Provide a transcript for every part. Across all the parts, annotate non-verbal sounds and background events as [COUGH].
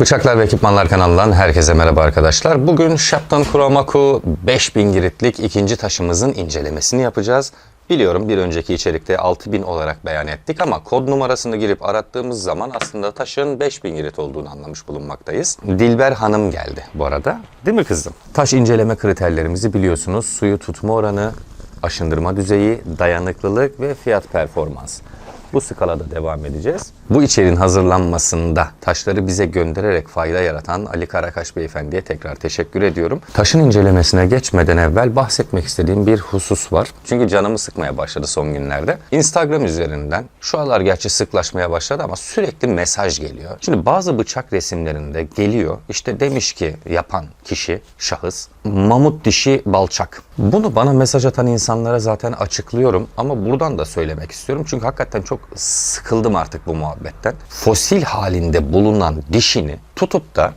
Bıçaklar ve Ekipmanlar kanalından herkese merhaba arkadaşlar. Bugün Shapton Kuromaku 5000 giritlik ikinci taşımızın incelemesini yapacağız. Biliyorum bir önceki içerikte 6000 olarak beyan ettik ama kod numarasını girip arattığımız zaman aslında taşın 5000 girit olduğunu anlamış bulunmaktayız. Dilber Hanım geldi bu arada. Değil mi kızım? Taş inceleme kriterlerimizi biliyorsunuz. Suyu tutma oranı, aşındırma düzeyi, dayanıklılık ve fiyat performans. Bu skalada devam edeceğiz. Bu içeriğin hazırlanmasında taşları bize göndererek fayda yaratan Ali Karakaş Beyefendi'ye tekrar teşekkür ediyorum. Taşın incelemesine geçmeden evvel bahsetmek istediğim bir husus var. Çünkü canımı sıkmaya başladı son günlerde. Instagram üzerinden şu aralar gerçi sıklaşmaya başladı ama sürekli mesaj geliyor. Şimdi bazı bıçak resimlerinde geliyor. İşte demiş ki yapan kişi, şahıs mamut dişi balçak. Bunu bana mesaj atan insanlara zaten açıklıyorum ama buradan da söylemek istiyorum. Çünkü hakikaten çok sıkıldım artık bu muhabbetten. Fosil halinde bulunan dişini tutup da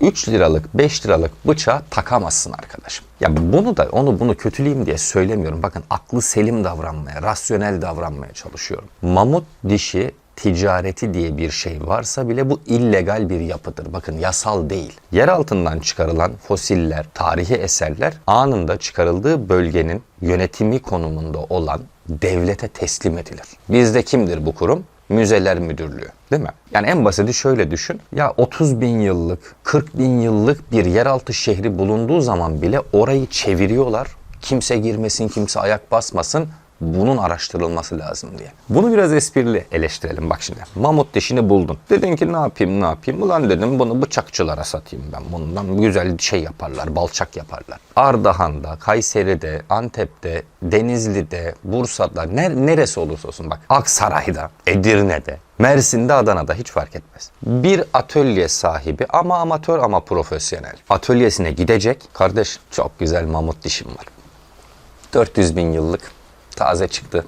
3 liralık 5 liralık bıçağa takamazsın arkadaşım. Ya bunu da onu bunu kötüleyeyim diye söylemiyorum. Bakın aklı selim davranmaya, rasyonel davranmaya çalışıyorum. Mamut dişi ticareti diye bir şey varsa bile bu illegal bir yapıdır. Bakın yasal değil. Yer altından çıkarılan fosiller, tarihi eserler anında çıkarıldığı bölgenin yönetimi konumunda olan devlete teslim edilir. Bizde kimdir bu kurum? Müzeler Müdürlüğü değil mi? Yani en basiti şöyle düşün. Ya 30 bin yıllık, 40 bin yıllık bir yeraltı şehri bulunduğu zaman bile orayı çeviriyorlar. Kimse girmesin, kimse ayak basmasın bunun araştırılması lazım diye. Bunu biraz esprili eleştirelim bak şimdi. Mamut dişini buldun. Dedin ki ne yapayım ne yapayım. Ulan dedim bunu bıçakçılara satayım ben. Bundan güzel şey yaparlar, balçak yaparlar. Ardahan'da, Kayseri'de, Antep'te, Denizli'de, Bursa'da, ner neresi olursa olsun bak. Aksaray'da, Edirne'de, Mersin'de, Adana'da hiç fark etmez. Bir atölye sahibi ama amatör ama profesyonel. Atölyesine gidecek. Kardeş çok güzel mamut dişim var. 400 bin yıllık taze çıktı.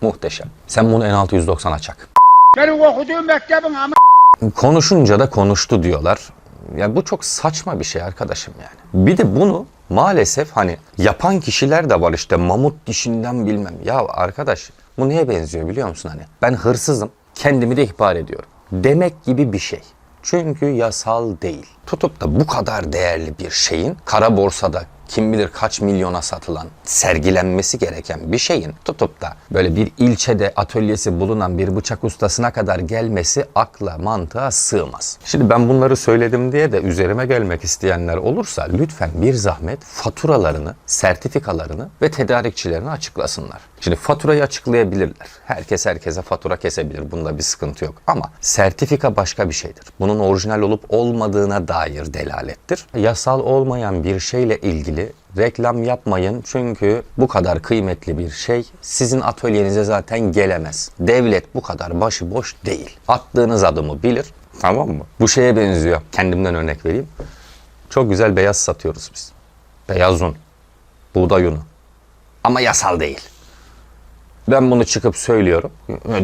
Muhteşem. Sen bunu en 690'a çak. Benim okuduğum mektebin ama Konuşunca da konuştu diyorlar. Ya bu çok saçma bir şey arkadaşım yani. Bir de bunu maalesef hani yapan kişiler de var işte mamut dişinden bilmem. Ya arkadaş bu neye benziyor biliyor musun hani? Ben hırsızım kendimi de ihbar ediyorum. Demek gibi bir şey. Çünkü yasal değil. Tutup da bu kadar değerli bir şeyin kara borsada kim bilir kaç milyona satılan, sergilenmesi gereken bir şeyin tutup da böyle bir ilçede atölyesi bulunan bir bıçak ustasına kadar gelmesi akla mantığa sığmaz. Şimdi ben bunları söyledim diye de üzerime gelmek isteyenler olursa lütfen bir zahmet faturalarını, sertifikalarını ve tedarikçilerini açıklasınlar. Şimdi faturayı açıklayabilirler. Herkes herkese fatura kesebilir. Bunda bir sıkıntı yok. Ama sertifika başka bir şeydir. Bunun orijinal olup olmadığına dair delalettir. Yasal olmayan bir şeyle ilgili reklam yapmayın çünkü bu kadar kıymetli bir şey sizin atölyenize zaten gelemez. Devlet bu kadar başıboş değil. Attığınız adımı bilir. Tamam mı? Bu şeye benziyor. Kendimden örnek vereyim. Çok güzel beyaz satıyoruz biz. Beyaz un. Buğday unu. Ama yasal değil. Ben bunu çıkıp söylüyorum.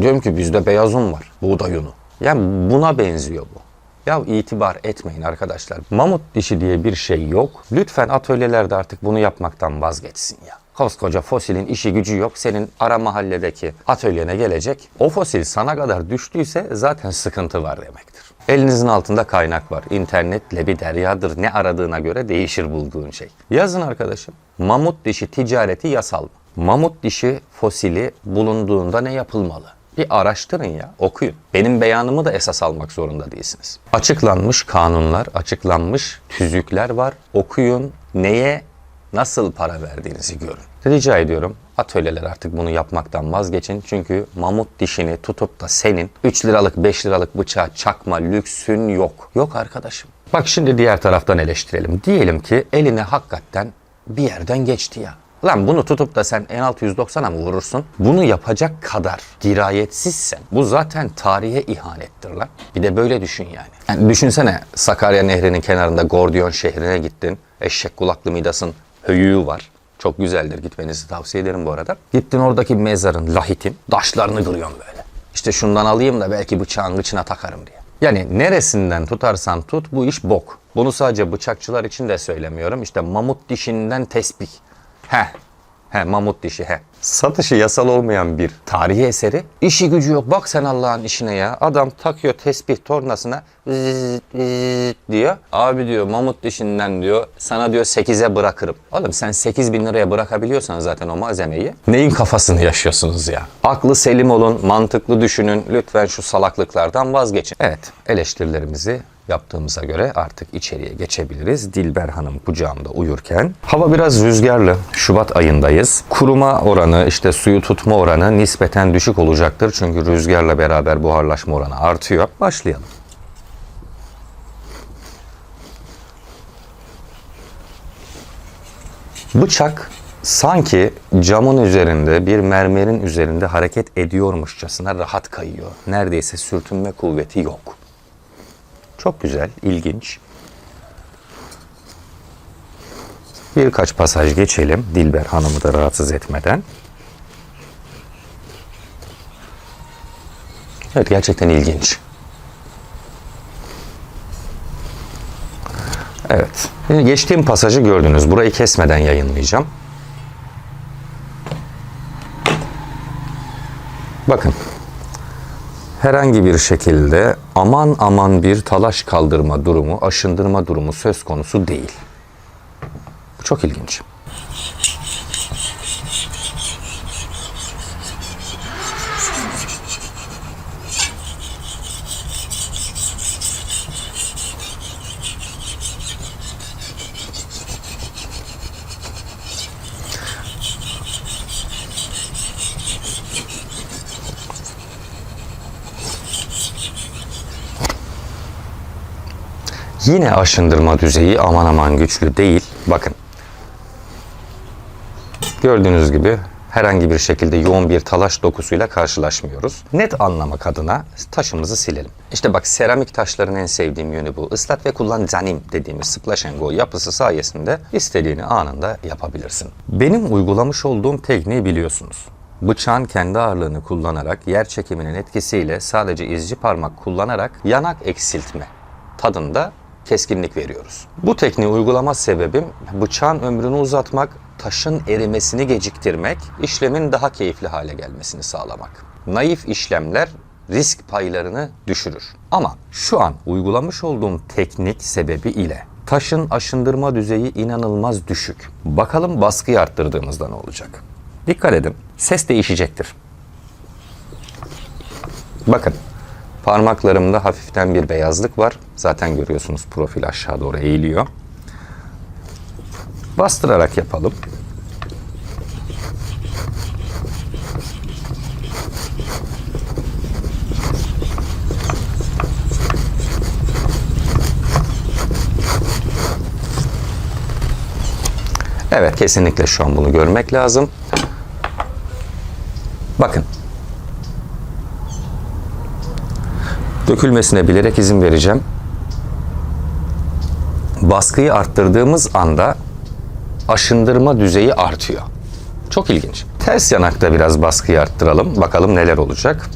Diyorum ki bizde beyaz un var. Buğday unu. Yani buna benziyor bu. Ya itibar etmeyin arkadaşlar. Mamut dişi diye bir şey yok. Lütfen atölyelerde artık bunu yapmaktan vazgeçsin ya. Koskoca fosilin işi gücü yok. Senin ara mahalledeki atölyene gelecek. O fosil sana kadar düştüyse zaten sıkıntı var demektir. Elinizin altında kaynak var. İnternetle bir deryadır. Ne aradığına göre değişir bulduğun şey. Yazın arkadaşım. Mamut dişi ticareti yasal mı? Mamut dişi fosili bulunduğunda ne yapılmalı? Bir araştırın ya, okuyun. Benim beyanımı da esas almak zorunda değilsiniz. Açıklanmış kanunlar, açıklanmış tüzükler var. Okuyun, neye, nasıl para verdiğinizi görün. Rica ediyorum atölyeler artık bunu yapmaktan vazgeçin. Çünkü mamut dişini tutup da senin 3 liralık 5 liralık bıçağa çakma lüksün yok. Yok arkadaşım. Bak şimdi diğer taraftan eleştirelim. Diyelim ki eline hakikaten bir yerden geçti ya. Lan bunu tutup da sen en 690'a mı vurursun? Bunu yapacak kadar dirayetsizsen bu zaten tarihe ihanettir lan. Bir de böyle düşün yani. yani düşünsene Sakarya Nehri'nin kenarında Gordiyon şehrine gittin. Eşek kulaklı Midas'ın höyüğü var. Çok güzeldir gitmenizi tavsiye ederim bu arada. Gittin oradaki mezarın, lahitin, taşlarını kırıyorsun böyle. İşte şundan alayım da belki bıçağın kıçına takarım diye. Yani neresinden tutarsan tut bu iş bok. Bunu sadece bıçakçılar için de söylemiyorum. İşte mamut dişinden tespih. He. He mamut dişi he. satışı yasal olmayan bir tarihi eseri. İşi gücü yok. Bak sen Allah'ın işine ya. Adam takıyor tesbih tornasına zıt diyor. Abi diyor mamut dişinden diyor sana diyor 8'e bırakırım. Oğlum sen 8 bin liraya bırakabiliyorsan zaten o malzemeyi neyin kafasını yaşıyorsunuz ya? Aklı selim olun, mantıklı düşünün. Lütfen şu salaklıklardan vazgeçin. Evet eleştirilerimizi yaptığımıza göre artık içeriye geçebiliriz. Dilber Hanım kucağımda uyurken. Hava biraz rüzgarlı. Şubat ayındayız. Kuruma oranı, işte suyu tutma oranı nispeten düşük olacaktır. Çünkü rüzgarla beraber buharlaşma oranı artıyor. Başlayalım. Bıçak sanki camın üzerinde bir mermerin üzerinde hareket ediyormuşçasına rahat kayıyor. Neredeyse sürtünme kuvveti yok. Çok güzel, ilginç. Birkaç pasaj geçelim Dilber Hanım'ı da rahatsız etmeden. Evet gerçekten ilginç. Evet. Geçtiğim pasajı gördünüz. Burayı kesmeden yayınlayacağım. Bakın. Herhangi bir şekilde aman aman bir talaş kaldırma durumu, aşındırma durumu söz konusu değil. Bu çok ilginç. Yine aşındırma düzeyi aman aman güçlü değil. Bakın. Gördüğünüz gibi herhangi bir şekilde yoğun bir talaş dokusuyla karşılaşmıyoruz. Net anlamak adına taşımızı silelim. İşte bak seramik taşların en sevdiğim yönü bu. Islat ve kullan zanim dediğimiz splash and go yapısı sayesinde istediğini anında yapabilirsin. Benim uygulamış olduğum tekniği biliyorsunuz. Bıçağın kendi ağırlığını kullanarak yer çekiminin etkisiyle sadece izci parmak kullanarak yanak eksiltme tadında keskinlik veriyoruz. Bu tekniği uygulama sebebim bıçağın ömrünü uzatmak, taşın erimesini geciktirmek, işlemin daha keyifli hale gelmesini sağlamak. Naif işlemler risk paylarını düşürür. Ama şu an uygulamış olduğum teknik sebebi ile taşın aşındırma düzeyi inanılmaz düşük. Bakalım baskıyı arttırdığımızda ne olacak? Dikkat edin. Ses değişecektir. Bakın Parmaklarımda hafiften bir beyazlık var. Zaten görüyorsunuz profil aşağı doğru eğiliyor. Bastırarak yapalım. Evet kesinlikle şu an bunu görmek lazım. Bakın dökülmesine bilerek izin vereceğim. Baskıyı arttırdığımız anda aşındırma düzeyi artıyor. Çok ilginç. Ters yanakta biraz baskıyı arttıralım. Bakalım neler olacak.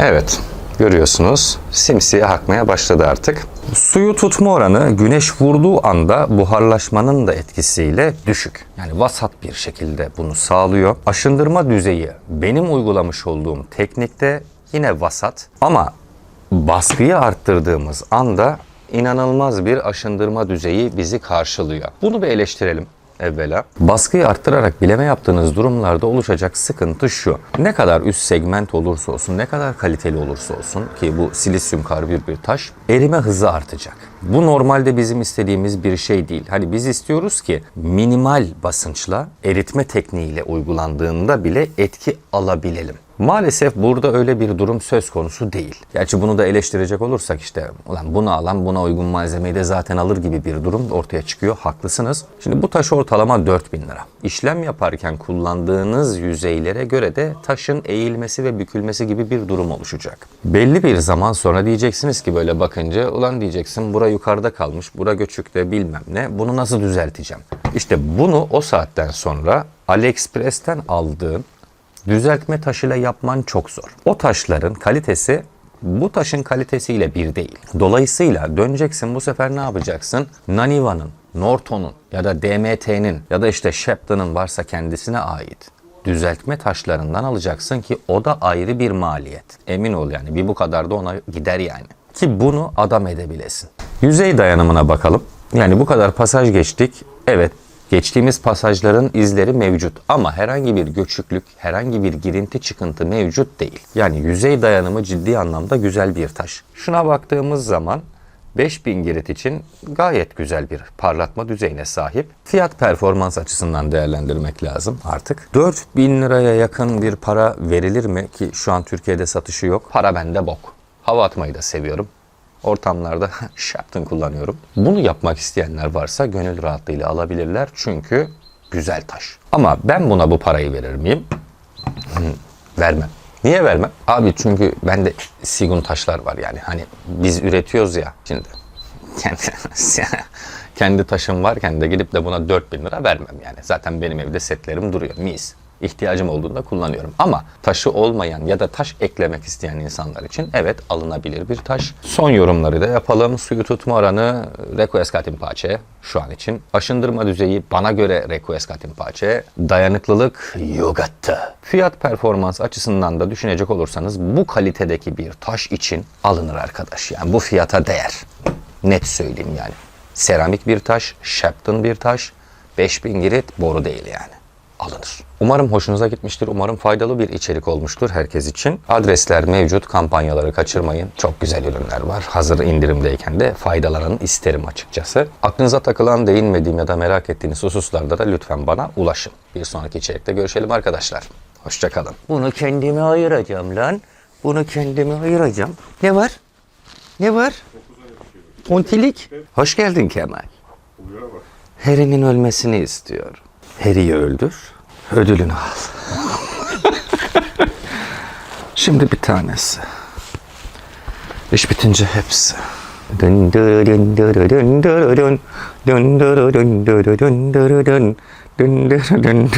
Evet, görüyorsunuz simsiyah akmaya başladı artık. Suyu tutma oranı güneş vurduğu anda buharlaşmanın da etkisiyle düşük. Yani vasat bir şekilde bunu sağlıyor. Aşındırma düzeyi benim uygulamış olduğum teknikte yine vasat ama baskıyı arttırdığımız anda inanılmaz bir aşındırma düzeyi bizi karşılıyor. Bunu bir eleştirelim evvela. Baskıyı arttırarak bileme yaptığınız durumlarda oluşacak sıkıntı şu. Ne kadar üst segment olursa olsun, ne kadar kaliteli olursa olsun ki bu silisyum karbür bir taş, erime hızı artacak. Bu normalde bizim istediğimiz bir şey değil. Hani biz istiyoruz ki minimal basınçla eritme tekniğiyle uygulandığında bile etki alabilelim. Maalesef burada öyle bir durum söz konusu değil. Gerçi bunu da eleştirecek olursak işte ulan bunu alan buna uygun malzemeyi de zaten alır gibi bir durum ortaya çıkıyor. Haklısınız. Şimdi bu taş ortalama 4000 lira. İşlem yaparken kullandığınız yüzeylere göre de taşın eğilmesi ve bükülmesi gibi bir durum oluşacak. Belli bir zaman sonra diyeceksiniz ki böyle bakınca ulan diyeceksin bura yukarıda kalmış, bura göçükte bilmem ne. Bunu nasıl düzelteceğim? İşte bunu o saatten sonra AliExpress'ten aldığın düzeltme taşıyla yapman çok zor. O taşların kalitesi bu taşın kalitesiyle bir değil. Dolayısıyla döneceksin bu sefer ne yapacaksın? Naniva'nın, Norton'un ya da DMT'nin ya da işte Shepton'ın varsa kendisine ait düzeltme taşlarından alacaksın ki o da ayrı bir maliyet. Emin ol yani bir bu kadar da ona gider yani. Ki bunu adam edebilesin. Yüzey dayanımına bakalım. Yani bu kadar pasaj geçtik. Evet Geçtiğimiz pasajların izleri mevcut ama herhangi bir göçüklük, herhangi bir girinti çıkıntı mevcut değil. Yani yüzey dayanımı ciddi anlamda güzel bir taş. Şuna baktığımız zaman 5000 girit için gayet güzel bir parlatma düzeyine sahip. Fiyat performans açısından değerlendirmek lazım artık. 4000 liraya yakın bir para verilir mi ki şu an Türkiye'de satışı yok. Para bende bok. Hava atmayı da seviyorum ortamlarda [LAUGHS] Shepton kullanıyorum. Bunu yapmak isteyenler varsa gönül rahatlığıyla alabilirler çünkü güzel taş. Ama ben buna bu parayı verir miyim? Hmm, vermem. Niye vermem? Abi çünkü bende Sigun taşlar var yani hani biz üretiyoruz ya şimdi. Kendi, [LAUGHS] kendi taşım varken de gidip de buna 4000 lira vermem yani. Zaten benim evde setlerim duruyor mis ihtiyacım olduğunda kullanıyorum. Ama taşı olmayan ya da taş eklemek isteyen insanlar için evet alınabilir bir taş. Son yorumları da yapalım. Suyu tutma oranı Request Katimpaçe şu an için. Aşındırma düzeyi bana göre Request Katimpaçe. Dayanıklılık Yogatta. Fiyat performans açısından da düşünecek olursanız bu kalitedeki bir taş için alınır arkadaş. Yani bu fiyata değer. Net söyleyeyim yani. Seramik bir taş, Shepton bir taş, 5000 girit boru değil yani alınır. Umarım hoşunuza gitmiştir. Umarım faydalı bir içerik olmuştur herkes için. Adresler mevcut. Kampanyaları kaçırmayın. Çok güzel ürünler var. Hazır indirimdeyken de faydalanın isterim açıkçası. Aklınıza takılan, değinmediğim ya da merak ettiğiniz hususlarda da lütfen bana ulaşın. Bir sonraki içerikte görüşelim arkadaşlar. Hoşçakalın. Bunu kendime ayıracağım lan. Bunu kendime ayıracağım. Ne var? Ne var? Pontilik. Hoş geldin Kemal. Harry'nin ölmesini istiyor. Harry'i öldür, ödülünü al. Şimdi bir tanesi. İş bitince hepsi. Dın dırı dın dırı dın dırı dın. Dın dırı dın dırı dın dırı dın.